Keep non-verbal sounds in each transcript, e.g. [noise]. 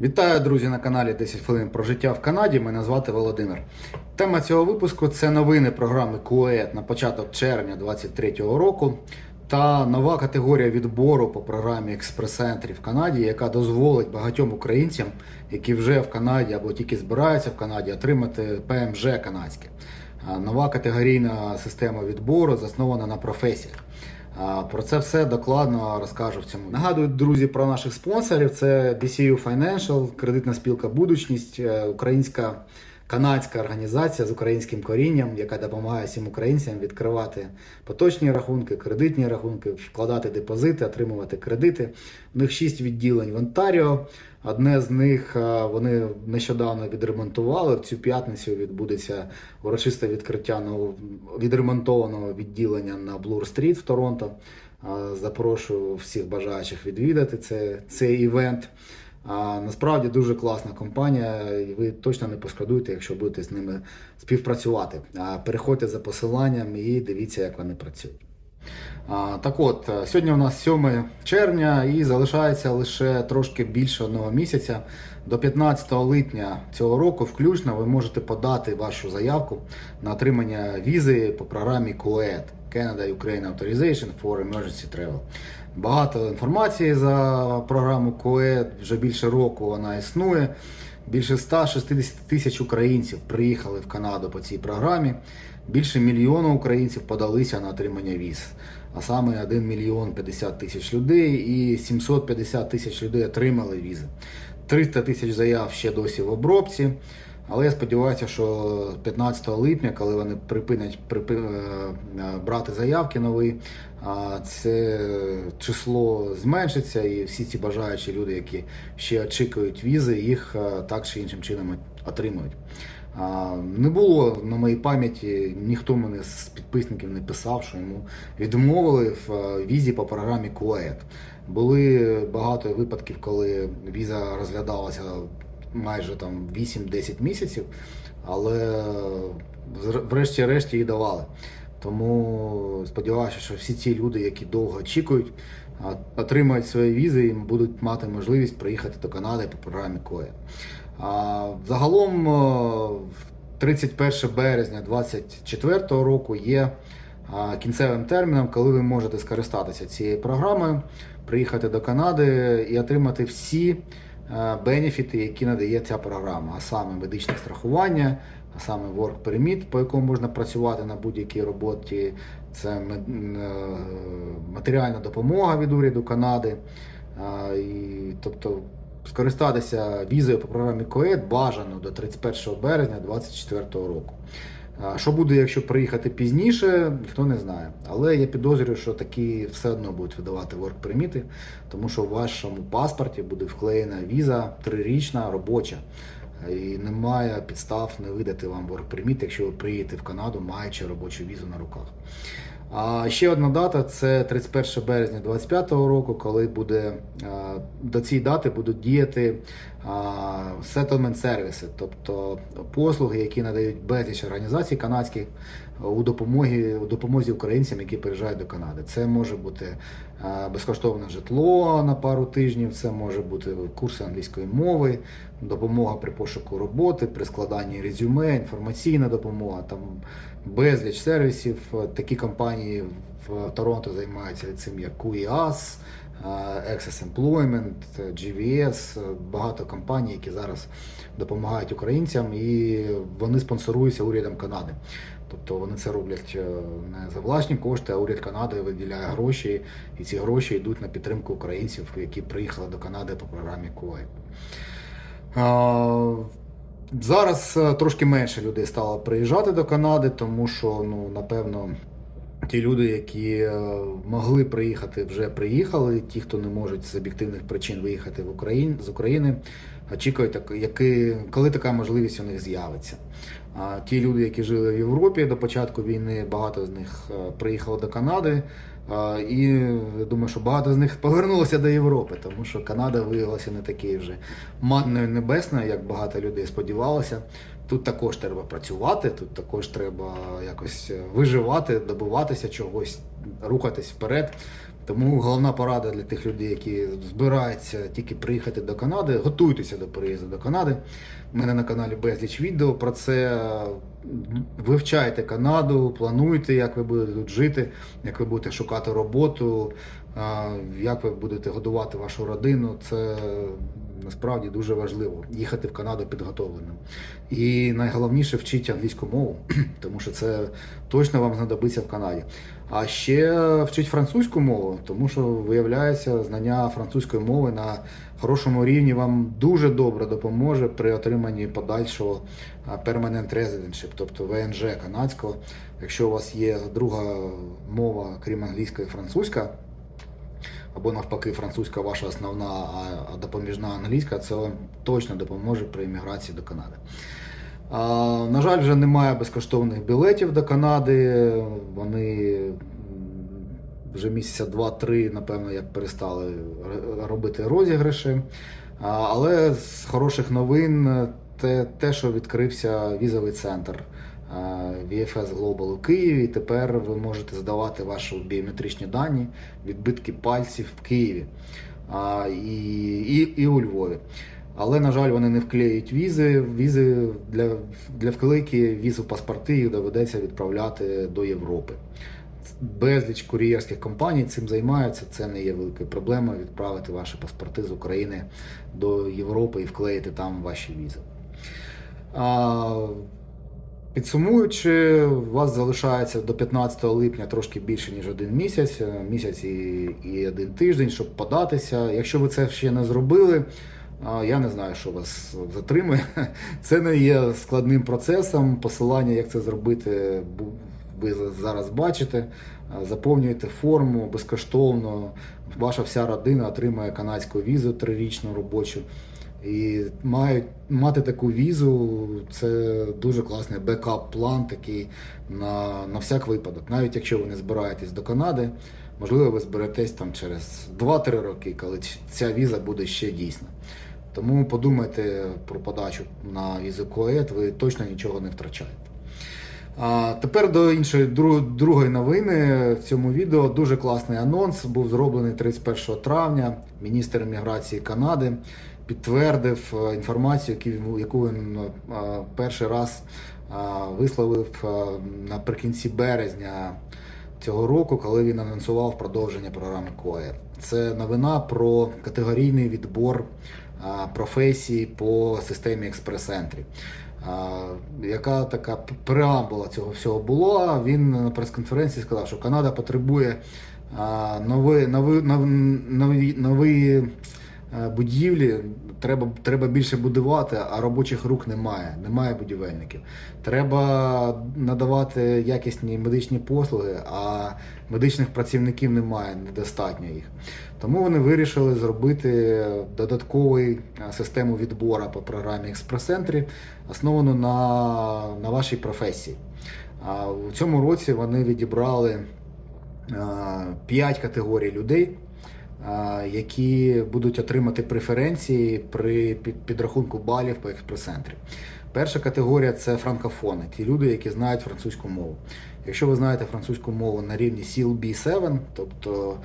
Вітаю, друзі, на каналі 10 хвилин про життя в Канаді. Мене звати Володимир. Тема цього випуску це новини програми КУЕТ на початок червня 2023 року та нова категорія відбору по програмі експрес-ентрі в Канаді, яка дозволить багатьом українцям, які вже в Канаді або тільки збираються в Канаді, отримати ПМЖ канадське. Нова категорійна система відбору заснована на професіях. Про це все докладно розкажу в цьому. Нагадую, друзі, про наших спонсорів: це BCU Financial, кредитна спілка Будучність, е, українська канадська організація з українським корінням, яка допомагає всім українцям відкривати поточні рахунки, кредитні рахунки, вкладати депозити, отримувати кредити. У них шість відділень в Онтаріо. Одне з них е, вони нещодавно відремонтували. В цю п'ятницю відбудеться урочисте відкриття відремонтованого відділення на Блур-стріт в Торонто. Е, Запрошую всіх бажаючих відвідати це, цей івент. А, насправді дуже класна компанія, і ви точно не пошкодуєте, якщо будете з ними співпрацювати. Переходьте за посиланням і дивіться, як вони працюють. Так от, е, сьогодні у нас 7 червня і залишається лише трошки більше одного місяця. До 15 липня цього року, включно, ви можете подати вашу заявку на отримання візи по програмі COET Canada Ukraine Authorization for Emergency Travel. Багато інформації за програму COET, вже більше року вона існує. Більше 160 тисяч українців приїхали в Канаду по цій програмі. Більше мільйона українців подалися на отримання віз. А саме 1 мільйон 50 тисяч людей і 750 тисяч людей отримали візи. 300 тисяч заяв ще досі в обробці. Але я сподіваюся, що 15 липня, коли вони припинять припи, е, брати заявки нові, це число зменшиться, і всі ці бажаючі люди, які ще очікують візи, їх е, так чи іншим чином отримують. Не було на моїй пам'яті, ніхто мене з підписників не писав, що йому відмовили в е, візі по програмі КУЕТ. Були багато випадків, коли віза розглядалася майже там 8-10 місяців, але зр- врешті-решт її давали. Тому сподіваюся, що всі ці люди, які довго очікують, отримають свої візи і будуть мати можливість приїхати до Канади по програмі КОЕ. А, Загалом е, 31 березня 2024 року є кінцевим терміном, коли ви можете скористатися цією програмою, приїхати до Канади і отримати всі бенефіти, які надає ця програма, а саме медичне страхування, а саме Work Permit, по якому можна працювати на будь-якій роботі. Це е, матеріальна допомога від уряду Канади. І, тобто скористатися візою по програмі КОЕД бажано до 31 березня 2024 року. Що буде, якщо приїхати пізніше, ніхто не знає. Але я підозрюю, що такі все одно будуть видавати work перміти, тому що в вашому паспорті буде вклеєна віза трирічна робоча. І немає підстав не видати вам permit, якщо ви приїдете в Канаду, маючи робочу візу на руках. А ще одна дата це 31 березня 2025 року, коли буде до цієї дати будуть діяти а, settlement сервіси, тобто послуги, які надають безліч організацій канадських у допомогі у допомозі українцям, які приїжджають до Канади. Це може бути безкоштовне житло на пару тижнів, це може бути курси англійської мови, допомога при пошуку роботи, при складанні резюме, інформаційна допомога, там безліч сервісів. Такі компанії в Торонто займаються цим, як QEAS, Access Employment, GVS, багато компаній, які зараз допомагають українцям, і вони спонсоруються урядом Канади. Тобто вони це роблять е, не за власні кошти, а уряд Канади виділяє гроші, і ці гроші йдуть на підтримку українців, які приїхали до Канади по програмі КУЕ. Зараз е, трошки менше людей стало приїжджати до Канади, тому що, ну, напевно, ті люди, які е, могли приїхати, вже приїхали. Ті, хто не можуть з об'єктивних причин виїхати в Україн, з України, очікують, коли така можливість у них з'явиться. Ті люди, які жили в Європі до початку війни, багато з них е, приїхали до Канади. І думаю, що багато з них повернулося до Європи, тому що Канада виявилася не такою вже манною небесною, як багато людей сподівалося. Тут також треба працювати, тут також треба якось виживати, добиватися чогось, рухатись вперед. Тому головна порада для тих людей, які збираються тільки приїхати до Канади, готуйтеся до переїзду до Канади. У мене на каналі безліч відео про це. Вивчайте Канаду, плануйте, як ви будете тут жити, як ви будете шукати роботу, як ви будете годувати вашу родину. Це насправді дуже важливо їхати в Канаду підготовленим. І найголовніше вчіть англійську мову, [clears throat] тому що це точно вам знадобиться в Канаді. А ще вчіть французьку мову, тому що виявляється, знання французької мови на хорошому рівні вам дуже добре допоможе при отриманні подальшого permanent residentship, тобто ВНЖ канадського. Якщо у вас є друга мова, крім англійської, французька, або навпаки, французька ваша основна, а- допоміжна англійська, це вам точно допоможе при імміграції до Канади. На жаль, вже немає безкоштовних білетів до Канади. Вони вже місяця два-три, напевно, як перестали робити розіграші. Але з хороших новин те, те, що відкрився візовий центр VFS Global у Києві. І Тепер ви можете здавати ваші біометричні дані, відбитки пальців в Києві і, і, і у Львові. Але, на жаль, вони не вклеюють візи. Візи для, для вклейки візу паспорти їх доведеться відправляти до Європи. Безліч кур'єрських компаній цим займаються. Це не є великою проблемою відправити ваші паспорти з України до Європи і вклеїти там ваші візи. А, Підсумуючи, у вас залишається до 15 липня трошки більше, ніж один місяць, е, місяць і, і один тиждень, щоб податися. Якщо ви це ще не зробили, я не знаю, що вас затримує. [laughs] Це не є складним процесом. Посилання, як це зробити, ви зараз бачите. Заповнюєте форму безкоштовно. Ваша вся родина отримає канадську візу трирічну робочу. І мають мати таку візу, це дуже класний бекап-план такий на, на всяк випадок. Навіть якщо ви не збираєтесь до Канади, можливо, ви зберетесь там через 2-3 роки, коли ця віза буде ще дійсна. Тому подумайте про подачу на візу КОЕД, ви точно нічого не втрачаєте. А тепер до іншої другої новини в цьому відео дуже класний анонс. Був зроблений 31 травня. Міністр імміграції Канади підтвердив е, інформацію, яку він- він е, перший раз е, висловив е, наприкінці березня цього року, коли він анонсував продовження програми КОЕР. Це новина про категорійний відбор е, професій по системі експрес-ентрі. А, Яка така преамбула цього всього була? Він на прес-конференції сказав, що Канада потребує нові, нові, нові, нові, е, будівлі. Треба, треба більше будувати, а робочих рук немає. Немає будівельників. Треба надавати якісні медичні послуги, а медичних працівників немає, недостатньо їх. Тому вони вирішили зробити додаткову систему відбору по програмі експрес-центрі, основану на, на вашій професії. А у цьому році вони відібрали 5 категорій людей, які будуть отримати преференції при підрахунку балів по експрес-центрі. Перша категорія це франкофони, ті люди, які знають французьку мову. Якщо ви знаєте французьку мову на рівні CLB7, тобто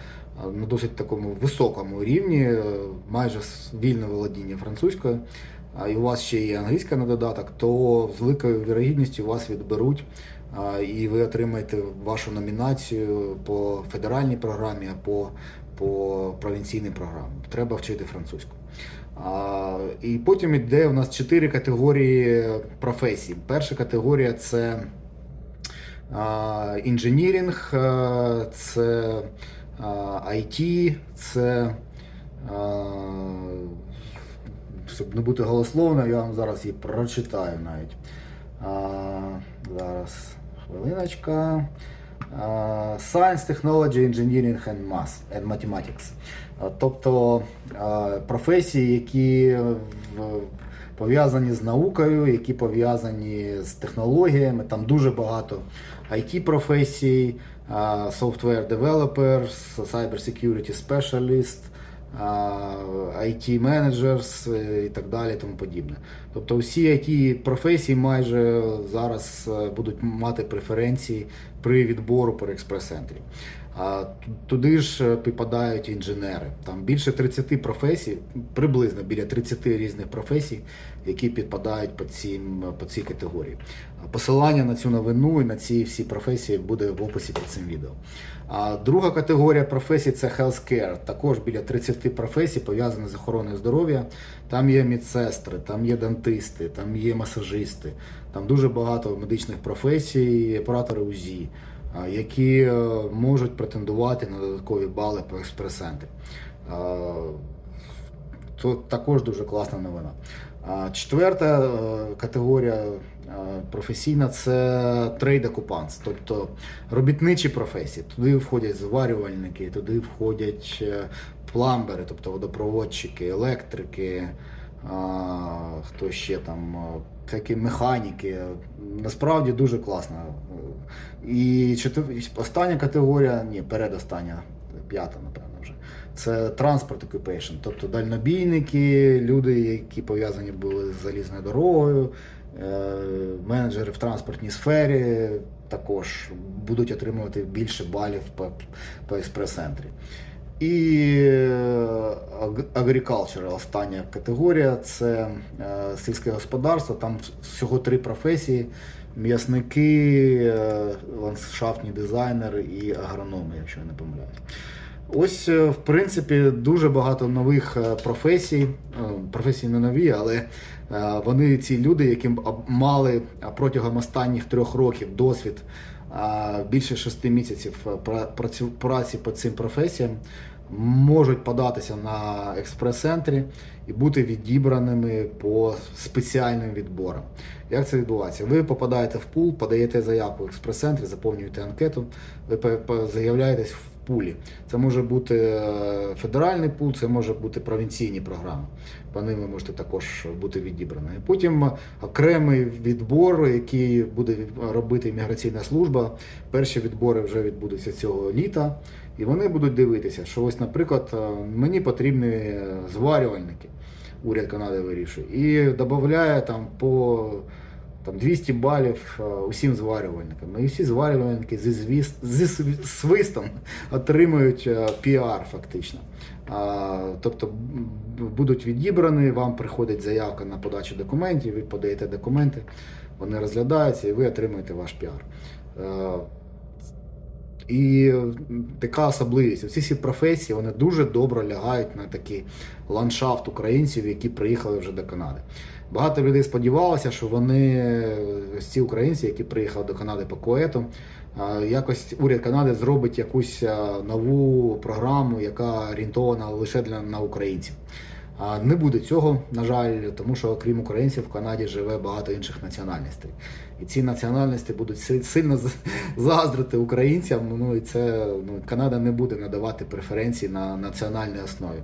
на досить такому високому рівні, е, майже вільне володіння французькою, а і у вас ще є англійська на додаток, то з великою вірогідністю вас відберуть і ви отримаєте вашу номінацію по федеральній програмі, по, по провінційній програмі. Треба вчити французьку. А, і потім йде у нас чотири категорії професій. Перша категорія це а, інженірінг, це а, IT, це. а, Щоб не бути голословним, я вам зараз її прочитаю навіть. А, зараз хвилиночка. Science, Technology, Engineering and Math and Mathematics. Тобто професії, які пов'язані з наукою, які пов'язані з технологіями. Там дуже багато IT професій, software developers, cyber security specialist, IT managers е, і так далі, тому подібне. Тобто всі IT професії майже зараз е, будуть мати преференції при відбору при експрес-центрі. Туди ж е, попадають інженери. Там більше 30 професій, приблизно біля 30 різних професій, які підпадають по, цим, по цій категорії. Посилання на цю новину і на ці всі професії буде в описі під цим відео. А друга категорія професій це healthcare. Також біля 30 професій пов'язаних з охороною здоров'я. Там є медсестри, там є дантисти, там є масажисти, там дуже багато медичних професій, оператори УЗІ, які е, можуть претендувати на додаткові бали по експрес-центрі. Це також дуже класна новина. Четверта е, категорія е, професійна це трейд окупанс, тобто робітничі професії. Туди входять зварювальники, туди входять е, пламбери, тобто водопроводчики, електрики, хто ще там, такі механіки. Насправді дуже класно. І остання категорія, ні, передостання, п'ята, напевно, вже. Це транспорт окупейшн, тобто дальнобійники, люди, які пов'язані були з залізною дорогою, е, менеджери в транспортній сфері також будуть отримувати більше балів по, по експрес-центрі. І agriculture, остання категорія це е, сільське господарство. Там всього три професії: м'ясники, е, ландшафтні дизайнери і агрономи, якщо я не помиляюсь. Ось, е, в принципі, дуже багато нових е, професій. Е, Професії не нові, але е, вони ці люди, які мали протягом останніх трьох років досвід більше шести місяців е, праці по цим професіям, можуть податися на експрес-центрі і бути відібраними по спеціальним відборам. Як це відбувається? Ви попадаєте в пул, подаєте заявку в експрес-центрі, заповнюєте анкету, ви заявляєтесь в пулі. Це може бути е, федеральний пул, це може бути провінційні програми. По ним ви можете також бути відібрані. Потім окремий відбор, який буде робити імміграційна служба. Перші відбори вже відбудуться цього літа, і вони будуть дивитися, що ось, наприклад, е, мені потрібні зварювальники. Уряд Канади вирішує. І додає там по там 200 балів е, усім зварювальникам. І всі зварювальники зі, звіс... зі свистом отримують е, піар фактично. А, тобто будуть відібрані, вам приходить заявка на подачу документів, ви подаєте документи, вони розглядаються і ви отримуєте ваш піар. І така особливість. Ці всі професії вони дуже добре лягають на такий ландшафт українців, які приїхали вже до Канади. Багато людей сподівалося, що вони, ось ці українці, які приїхали до Канади по коету, якось уряд Канади зробить якусь нову програму, яка орієнтована лише для на українців. А не буде цього, на жаль, тому що окрім українців в Канаді живе багато інших національностей. І ці національності будуть сильно заздрити українцям. Ну і це ну, Канада не буде надавати преференції на національній основі.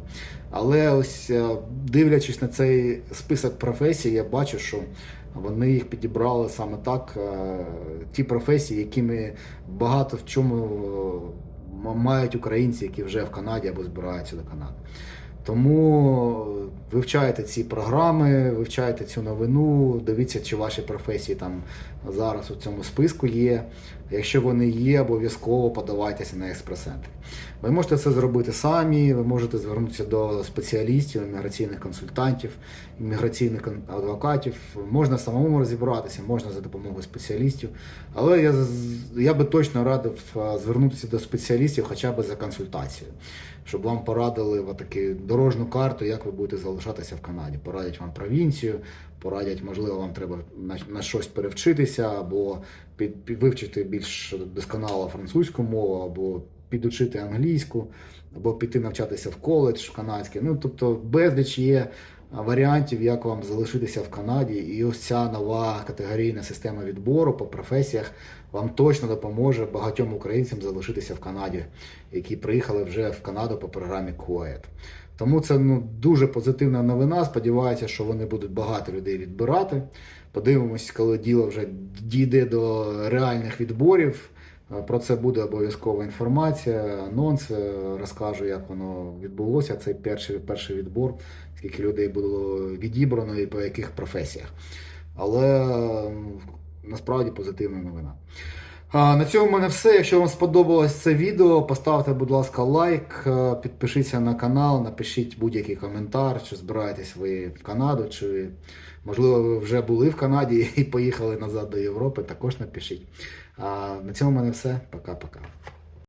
Але ось е, дивлячись на цей список професій, я бачу, що вони їх підібрали саме так. е, Ті професії, якими багато в чому е, мають українці, які вже в Канаді або збираються до Канади. Тому вивчайте ці програми, вивчайте цю новину, дивіться, чи ваші професії там зараз у цьому списку є. Якщо вони є, обов'язково подавайтеся на експрес-центр. Ви можете це зробити самі, ви можете звернутися до спеціалістів, імміграційних консультантів, імміграційних адвокатів. Можна самому розібратися, можна за допомогою спеціалістів. Але я, я би точно радив е, звернутися до спеціалістів хоча б за консультацією, щоб вам порадили таку дорожну карту, як ви будете залишатися в Канаді. Порадять вам провінцію, порадять, можливо, вам треба на, на щось перевчитися, або під, під, вивчити більш досконало французьку мову, або підучити англійську, або піти навчатися в коледж канадський. Ну, тобто безліч є варіантів, як вам залишитися в Канаді. І ось ця нова категорійна система відбору по професіях вам точно допоможе багатьом українцям залишитися в Канаді, які приїхали вже в Канаду по програмі QAED. Тому це ну, дуже позитивна новина. Сподіваюся, що вони будуть багато людей відбирати. Подивимось, коли діло вже дійде до реальних відборів. Е, Про це буде обов'язкова інформація, анонс, е, розкажу, як воно відбулося. Цей перший, перший відбор, скільки людей було відібрано і по яких професіях. Але насправді позитивна новина. На цьому в мене все. Якщо вам сподобалось це відео, поставте, будь ласка, лайк, е, підпишіться на канал, напишіть будь-який коментар, чи збираєтесь ви в Канаду, чи можливо ви вже були в Канаді [laughs] і поїхали назад до Європи. Також напишіть. На цьому в мене все. Пока-пока.